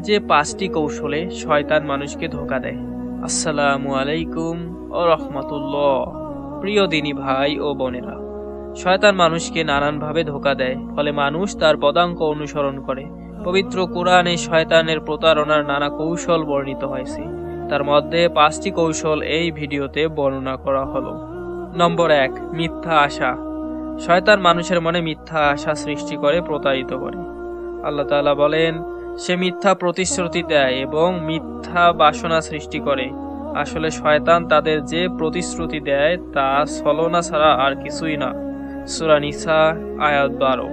যে পাঁচটি কৌশলে শয়তান মানুষকে ধোকা দেয়। আসসালামু আলাইকুম ও রহমতুল্লাহ। প্রিয় দিনী ভাই ও বোনেরা, শয়তান মানুষকে নানানভাবে ধোকা দেয়, ফলে মানুষ তার পদাঙ্ক অনুসরণ করে। পবিত্র কোরআনে শয়তানের প্রতারণার নানা কৌশল বর্ণিত হয়েছে। তার মধ্যে পাঁচটি কৌশল এই ভিডিওতে বর্ণনা করা হলো। নম্বর এক, মিথ্যা আশা। শয়তান মানুষের মনে মিথ্যা আশা সৃষ্টি করে, প্রতারিত করে। আল্লাহ তাআলা বলেন সে মিথ্যা প্রতিশ্রুতি দেয় এবং মিথ্যা বাসনা সৃষ্টি করে। আসলে শয়তান তাদের যে প্রতিশ্রুতি দেয় তা ছলনা ছাড়া আর কিছুই না। সূরা নিসা, আয়াত বারো।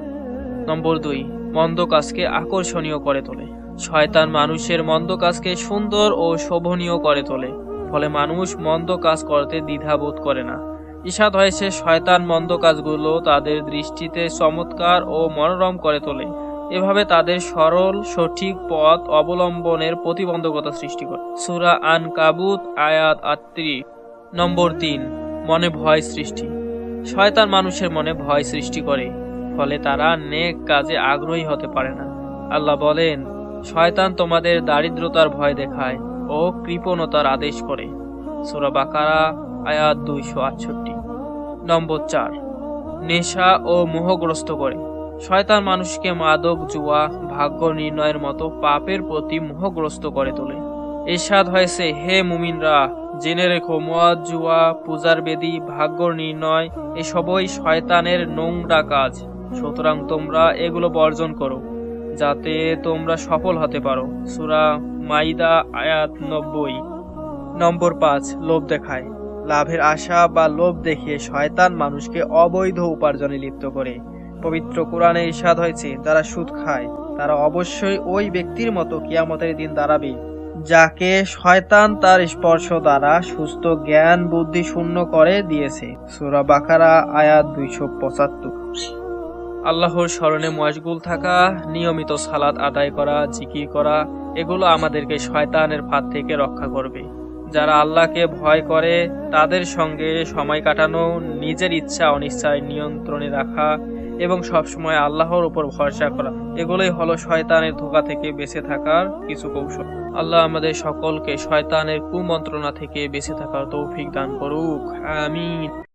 নম্বর দুই, মন্দ কাজকে আকর্ষণীয় করে তোলে। শয়তান মানুষের মন্দ কাজকে সুন্দর ও শোভনীয় করে তোলে, ফলে মানুষ মন্দ কাজ করতে দ্বিধাবোধ করে না। ঈশাদ হয়েছে শয়তান মন্দ কাজগুলো তাদের দৃষ্টিতে চমৎকার ও মনোরম করে তোলে। এভাবে তাদের সরল, সঠিক পথ অবলম্বনের প্রতিবন্ধকতা সৃষ্টি করে। সুরা আন কাবুত আয়াত আত্রি নম্বর তিন, মনে ভয় সৃষ্টি। শয়তান মানুষের মনে ভয় সৃষ্টি করে, ফলে তারা নেক কাজে আগ্রহী হতে পারে না। আল্লাহ বলেন, শয়তান তোমাদের দারিদ্রতার ভয় দেখায় ও কৃপণতার আদেশ করে। সুরা বাকারা, আয়াত দুইশো আটষট্টি, নম্বর চার, নেশা ও মোহগ্রস্ত করে। শয়তান মানুষকে মাদক, জুয়া, ভাগ্য নির্ণয়ের মতো পাপের প্রতি মোহগ্রস্ত করে তোলে। এরশাদ হয়েছে, হে মুমিনরা, জেনে রেখো, মদ, জুয়া, পূজার বেদি, ভাগ্য নির্ণয়, এসবই শয়তানের নোংরা কাজ। সুতরাং তোমরা এগুলো বর্জন করো, যাতে তোমরা সফল হতে পারো। সুরা মাইদা, আয়াত নব্বই। নম্বর পাঁচ, লোভ দেখায়। লাভের আশা বা লোভ দেখিয়ে শয়তান মানুষকে অবৈধ উপার্জনে লিপ্ত করে। পবিত্র কোরআনে ইরশাদ হয়েছে, যারা সুদ খায়, তারা অবশ্যই ওই ব্যক্তির মতো কিয়ামতের দিন দাঁড়াবে, যাকে শয়তান তার স্পর্শ দ্বারা সুস্থ জ্ঞান, বুদ্ধি শূন্য করে দিয়েছে। সূরা বাকারা, আয়াত দুইশো পঁচাত্তর। আল্লাহর স্মরণে মশগুল থাকা, নিয়মিত সালাদ আদায় করা, জিকির করা, এগুলো আমাদেরকে শয়তানের ফাঁদ থেকে রক্ষা করবে। যারা আল্লাহকে ভয় করে, তাদের সঙ্গে সময় কাটানো, নিজের ইচ্ছা অনিচ্ছায় নিয়ন্ত্রণে রাখা এবং সবসময় আল্লাহর উপর ভরসা করা। এগুলোই হলো শয়তানের ধোকা থেকে বেঁচে থাকার কিছু কৌশল। আল্লাহ আমাদের সকলকে শয়তানের কুমন্ত্রণা থেকে বেঁচে থাকার তৌফিক দান করুক। আমিন।